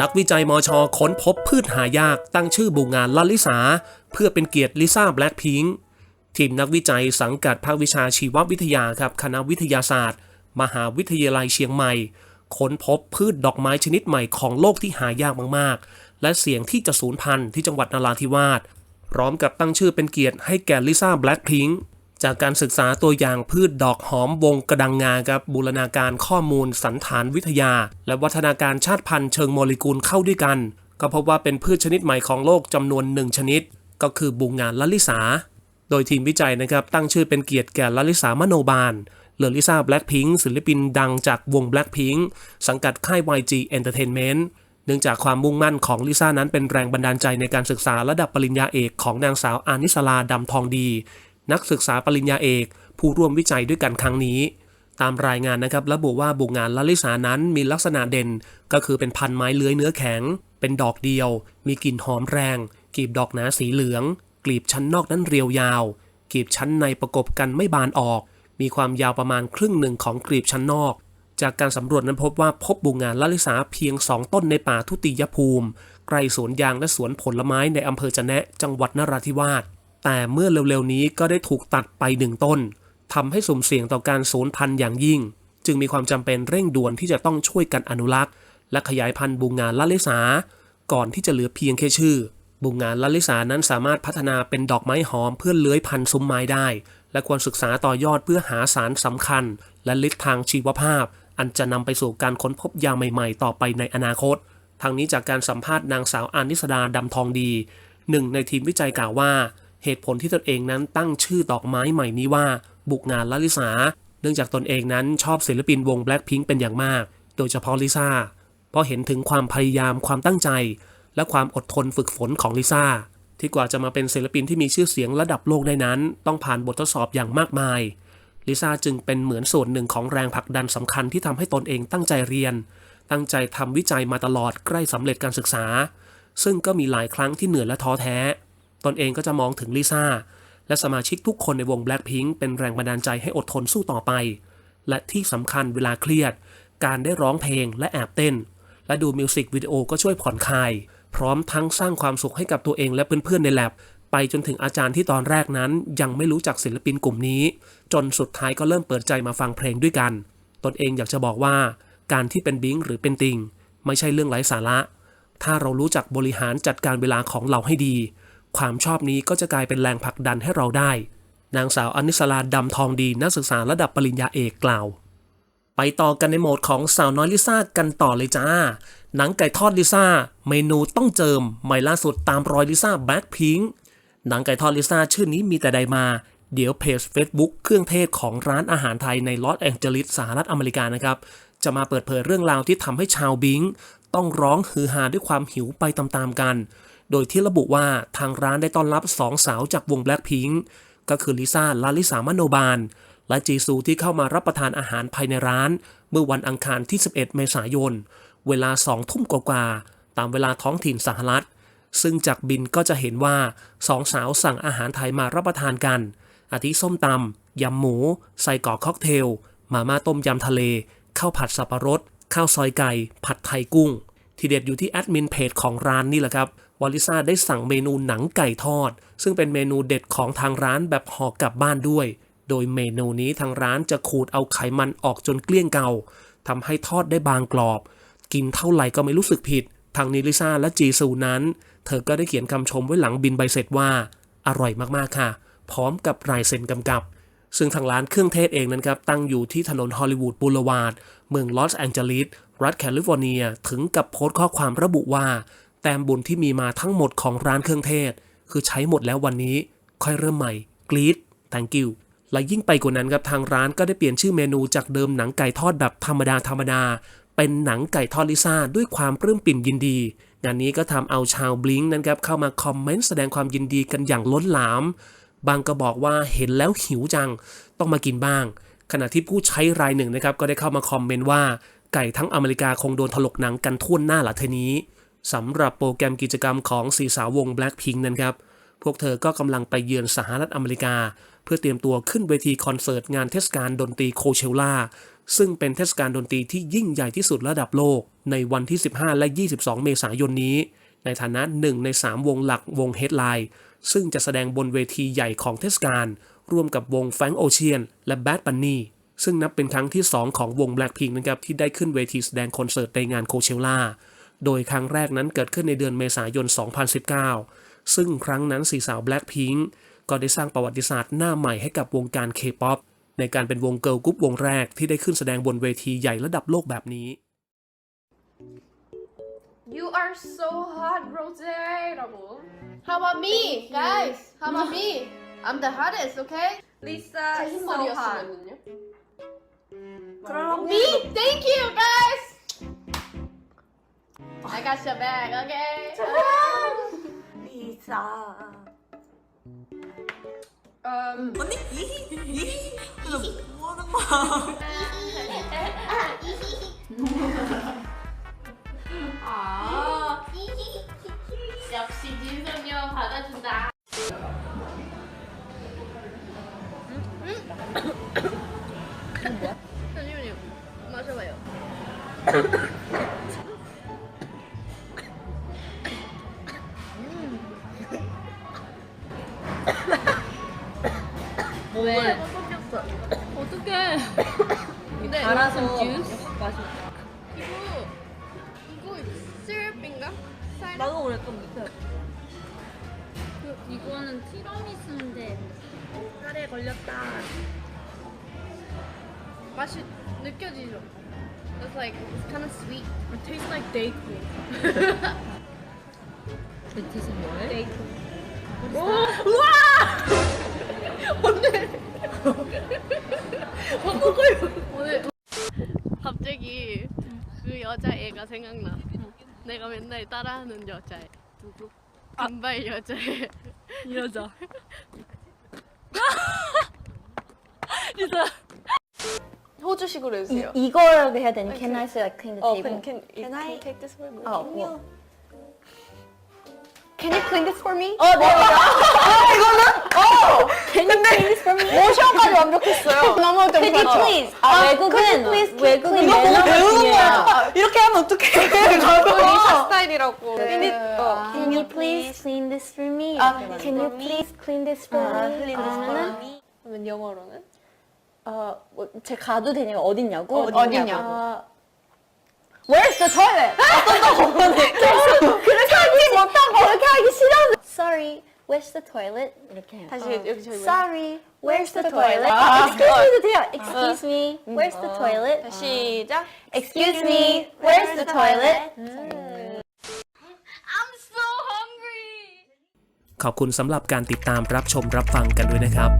นักวิจัยมอชอค้นพบพืชหายากตั้งชื่อบูงานลลิสา เพื่อเป็นเกียรติลิซ่าแบล็คพิงค์ทีมนักวิจัยสังกัดภาควิชาชีววิทยาครับคณะวิทยาศาสตร์ มหาวิทยาลัยเชียงใหม่ ค้นพบพืชดอกไม้ชนิดใหม่ของโลกที่หายากมากๆ และเสี่ยงที่จะสูญพันธุ์ที่จังหวัดนราธิวาสพร้อมกับตั้งชื่อเป็นเกียรติให้แก่ลิซ่าแบล็คพิงค์ จากการศึกษาตัวอย่างพืชดอกหอมวงกระดังงาครับบูรณาการข้อมูลสันฐานวิทยา และวัฒนาการชาติพันธุ์เชิงโมเลกุลเข้าด้วยกัน ก็พบว่าเป็นพืชชนิดใหม่ของโลกจำนวนหนึ่งชนิด ก็คือบูงานลลิสา โดยทีมวิจัยนะครับตั้งชื่อเป็นเกียรติแก่ลลิสามโนบาลหรือลิซาแบล็คพิงค์ศิลปินดังจากวง Blackpink สังกัดค่าย YG Entertainment เนื่องจากความมุ่งมั่นของลิซ่านั้นเป็นแรงบันดาลใจในการศึกษาระดับปริญญาเอกของนางสาวอานิสลาดำทองดี นักศึกษาปริญญาเอก ผู้ร่วมวิจัยด้วยกันครั้งนี้ ตามรายงานนะครับระบุว่าบุกงานลลิสานั้นมีลักษณะเด่น ก็คือเป็นพันไม้เลื้อยเนื้อแข็ง เป็นดอกเดียว มีกลิ่นหอมแรงกลีบดอกหนาสีเหลือง กลีบชั้นนอกนั้นเรียวยาว กลีบชั้นในประกบกันไม่บานออก มีความยาวประมาณครึ่งหนึ่งของกลีบชั้นนอกจากการสำรวจนั้นพบว่าพบบุงงานลลิสาเพียง 2 ต้นในป่าทุติยภูมิ ใกล้สวนยางและสวนผลไม้ในอำเภอจะแนะจังหวัดนราธิวาส แต่เมื่อเร็วๆนี้ก็ได้ถูกตัดไปหนึ่งต้นทำให้สุ่มเสี่ยงต่อการสูญพันธุ์อย่างยิ่ง จึงมีความจำเป็นเร่งด่วนที่จะต้องช่วยกันอนุรักษ์ และขยายพันธุ์บุงงานลลิสา ก่อนที่จะเหลือเพียงแค่ชื่อ บุงงานลลิสานั้นสามารถพัฒนาเป็นดอกไม้หอมเพื่อเลื้อยพันธุ์ซุ้มไม้ได้ และควรศึกษาต่อยอดเพื่อหาสารสำคัญ และฤทธิ์ทางชีวภาพ อันจะนำไปสู่การค้นพบยาใหม่ๆ ต่อไปในอนาคตทางนี้จากการสัมภาษณ์นางสาวอานิสดาดำทองดีหนึ่งในทีมวิจัยกล่าวว่า เหตุผลที่ตนเองนั้นตั้งชื่อดอกไม้ใหม่นี้ว่า บุกงานลลิสา เนื่องจากตนเองนั้นชอบศิลปินวง Blackpink เป็นอย่างมาก โดยเฉพาะลิซ่าเพราะเห็นถึงความพยายามความตั้งใจ และความอดทนฝึกฝนของลิซ่าที่กว่าจะมาเป็นศิลปินที่มีชื่อเสียงระดับโลกได้นั้น ต้องผ่านบททดสอบอย่างมากมายลิซ่าจึงเป็นเหมือนส่วนหนึ่งของแรงผลักดันสำคัญที่ทำให้ตนเองตั้งใจเรียน ตั้งใจทำวิจัยมาตลอดใกล้สำเร็จการศึกษา ซึ่งก็มีหลายครั้งที่เหนื่อยและท้อแท้ ตนเองก็จะมองถึงลิซ่าและสมาชิกทุกคนในวง Blackpink เป็นแรงบันดาลใจให้อดทนสู้ต่อไป และที่สำคัญเวลาเครียด การได้ร้องเพลงและแอบเต้น และดูมิวสิกวิดีโอก็ช่วยผ่อนคลาย พร้อมทั้งสร้างความสุขให้กับตัวเองและเพื่อนๆในแลบไปจนถึงอาจารย์ที่ตอนแรกนั้น ยังไม่รู้จักศิลปินกลุ่มนี้ จนสุดท้ายก็เริ่มเปิดใจมาฟังเพลงด้วยกัน ตนเองอยากจะบอกว่า การที่เป็นบิงหรือเป็นติงไม่ใช่เรื่องไร้สาระ ถ้าเรารู้จักบริหารจัดการเวลาของเราให้ดี ความชอบนี้ก็จะกลายเป็นแรงผลักดันให้เราได้ นางสาวอนิสลาดำทองดีนักศึกษาระดับปริญญาเอกกล่าว ไปต่อกันในโหมดของสาวน้อยลิซ่ากันต่อเลยจ้า หนังไก่ทอดลิซ่า เมนูต้องเจิมใหม่ล่าสุดตามรอยลิซ่าแบล็คพิงค์หนังไก่ทอดลิซ่าชื่อนี้มีแต่ใดมา เดี๋ยวเพจ Facebook เครื่องเทศของร้านอาหารไทยในลอสแองเจลิสสหรัฐอเมริกานะครับ จะมาเปิดเผยเรื่องราวที่ทำให้ชาวบิงต้องร้องฮือฮาด้วยความหิวไปตามๆกัน โดยที่ระบุว่าทางร้านได้ต้อนรับสองสาวจากวง Blackpink ก็คือลิซ่าลาลิสามโนบาล และจีซูที่เข้ามารับประทานอาหารภายในร้าน เมื่อวันอังคารที่ 11 เมษายน เวลา2ทุ่มกว่าๆตามเวลาท้องถิ่นสหรัฐ ซึ่งจากบินก็จะเห็นว่าสองสาวสั่งอาหารไทยมารับประทานกัน อาทิส้มตำยำหมู ใส่กอกค็อกเทล มาม่าต้มยำทะเล ข้าวผัดสับปะรด ข้าวซอยไก่ ผัดไทยกุ้ง ที่เด็ดอยู่ที่แอดมินเพจของร้านนี่แหละครับ วอลิซ่าได้สั่งเมนูหนังไก่ทอด ซึ่งเป็นเมนูเด็ดของทางร้านแบบห่อกลับบ้านด้วย โดยเมนูนี้ทางร้านจะขูดเอาไขมันออกจนเกลี้ยงเกาทำให้ทอดได้บางกรอบ กินเท่าไหร่ก็ไม่รู้สึกผิด ทางนิลิซ่าและจีซูนั้น เธอก็ได้เขียนคำชมไว้หลังบินใบเสร็จว่า อร่อยมากๆค่ะ พร้อมกับลายเซ็นกำกับ ซึ่งทางร้านเครื่องเทศเองนั้นครับตั้งอยู่ที่ถนนฮอลลีวูดบูลวาร์ดเมืองลอสแองเจลิสรัฐแคลิฟอร์เนียถึงกับโพสต์ข้อความระบุว่า แต้มบุญที่มีมาทั้งหมดของร้านเครื่องเทศ คือใช้หมดแล้ววันนี้ ค่อยเริ่มใหม่ กรีด thank you และยิ่งไปกว่านั้นครับทางร้านก็ได้เปลี่ยนชื่อเมนูจากเดิมหนังไก่ทอดแบบธรรมดาธรรมดา เป็นหนังไก่ทอดลิซ่าด้วยความปลื้มปิ่มยินดี งานนี้ก็ทำเอาชาวบลิงนั้นครับเข้ามาคอมเมนต์แสดงความยินดีกันอย่างล้นหลาม บางก็บอกว่าเห็นแล้วหิวจัง ต้องมากินบ้าง ขณะที่ผู้ใช้รายหนึ่งนะครับก็ได้เข้ามาคอมเมนต์ว่าไก่ทั้งอเมริกาคงโดนถลกหนังกันทั่วหน้าหละเทนี้ สำหรับโปรแกรมกิจกรรมของสีสาววง Blackpink นั้นครับ พวกเธอก็กำลังไปเยือนสหรัฐอเมริกา เพื่อเตรียมตัวขึ้นเวทีคอนเสิร์ตงานเทศกาลดนตรีโคเชล่า ซึ่งเป็นเทศกาลดนตรีที่ยิ่งใหญ่ที่สุดระดับโลก ในวันที่ 15 และ 22 เมษายนนี้ ในฐานะหนึ่งใน 3 วงหลักวงเฮดไลน์ซึ่งจะแสดงบนเวทีใหญ่ของเทศกาลร่วมกับวงแฟงโอเชียนและแบดบันนี่ซึ่งนับเป็นครั้งที่ 2 ของวง Blackpink นะครับที่ได้ขึ้นเวทีแสดงคอนเสิร์ตในงานโคเชล่า โดยครั้งแรกนั้นเกิดขึ้นในเดือนเมษายน 2019 ซึ่งครั้งนั้นสี่สาว Blackpink ก็ได้สร้างประวัติศาสตร์หน้าใหม่ให้กับวงการ K-POP ในการเป็นวงเกิร์ลกรุ๊ปวงแรกที่ได้ขึ้นแสดงบนเวทีใหญ่ระดับโลกแบบนี้ You are so hot, bro. How about me, guys? How about me? I'm the hottest, okay? Lisa, so hot. 그럼 me, thank you, guys. I got your back, okay? Lisa. Um, 언니 이히 이히 뭐 하는 거야? 아, 역시 진성이 형 받아준다. 뭐야? 잠시만요. 마셔봐요. 어떡해. 근데 알아서 주스? 이거 이거 시럽인가? 나도 그래 좀 밑에 그, 이거는 티라미수인데 살에 걸렸다. 맛이 느껴지죠? It's like it's kind of sweet. It tastes like dayquil. 그 뜻은 뭐해? 오늘 갑자기 그 여자애가 생각나. 내가 맨날 따라하는 여자애. 누구? 금발 여자애. 이 여자 호주식으로 해주세요. 이, 이걸 해야 되니? Can I say like clean the 어, table? can, can, can I take this for me? 어, 뭐. Can you clean this for me? 어, 네. 이거는? 어! Can you clean this for me? 모션까지 완벽했어요. 너무 좀 Could you please? 아, 외국은 외국은 이거 보고 매너가 배우는 중요해요. 거야. 이렇게 하면 어떡해. 저도 리사 스타일이라고. 네. Can it- 어. Can you please clean this for me? 아, 이렇게 can you please clean this for 아, me? clean this for 아니면은 me. 그러면 영어로는? 어, 뭐, 제 가도 되냐면 어딨냐고? 어, 어디냐고. 아, Where's the toilet? 그렇게 하기 못하고 그렇게 하기 싫어. Sorry, where's the toilet? 이렇게 해요. 다시 여기 저기 뭐야? Sorry, where's the the toilet? toilet? 아, Excuse me도 돼요. Excuse me, where's the toilet? 시작. Excuse me, where's the toilet? I'm so hungry. ขอบคุณสำหรับการติดตามรับชมรับฟังกันด้วยนะครับ